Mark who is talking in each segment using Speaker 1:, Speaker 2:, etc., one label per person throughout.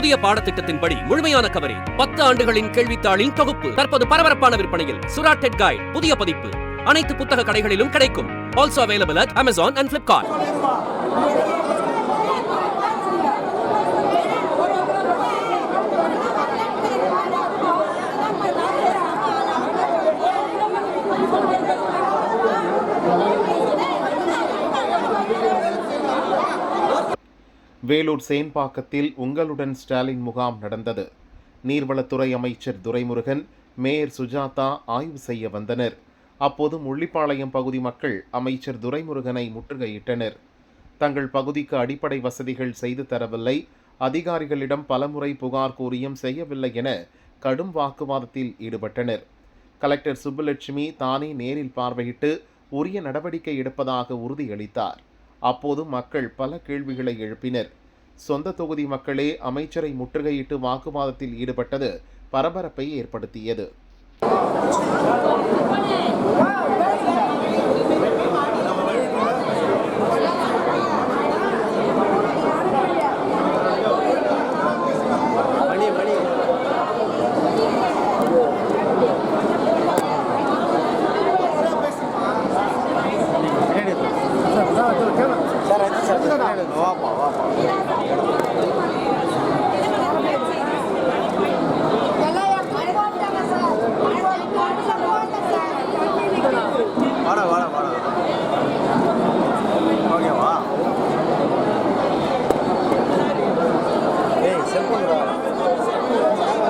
Speaker 1: புதிய பாடத்திட்டத்தின்படி முழுமையான கவரி. பத்து ஆண்டுகளின் கேள்வித்தாளின் தொகுப்பு. தற்போது பரபரப்பான விற்பனையில் சுராட்டெட் கைட் புதிய பதிப்பு. அனைத்து புத்தக கடைகளிலும் கிடைக்கும். Also available at Amazon and Flipkart
Speaker 2: Vellore சேன்பாக்கத்தில் உங்களுடன் ஸ்டாலின் முகாம் நடந்தது. நீர்வளத்துறை அமைச்சர் துரைமுருகன் மேயர் சுஜாதா ஆய்வு செய்ய வந்தனர். அப்போது முள்ளிப்பாளையம் பகுதி மக்கள் அமைச்சர் துரைமுருகனை முற்றுகையிட்டனர். தங்கள் பகுதிக்கு அடிப்படை வசதிகள் செய்து தரவில்லை. அதிகாரிகளிடம் பலமுறை புகார் கூறியும் செய்யவில்லை என கடும் வாக்குவாதத்தில் ஈடுபட்டனர். கலெக்டர் சுப்புலட்சுமி தானே நேரில் பார்வையிட்டு உரிய நடவடிக்கை எடுப்பதாக உறுதியளித்தார். அப்போது மக்கள் பல கேள்விகளை எழுப்பினர். சொந்த தொகுதி மக்களே அமைச்சரை முற்றுகையிட்டு வாக்குவாதத்தில் ஈடுபட்டது பரபரப்பை ஏற்படுத்தியது.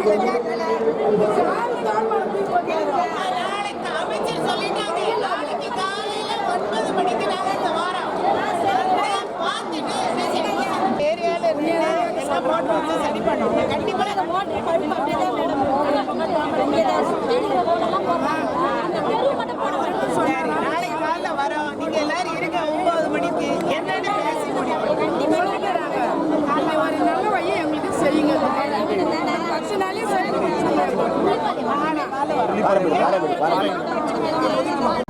Speaker 3: நாளைக்கு
Speaker 4: பண்ணி பரம்பிடு வர வர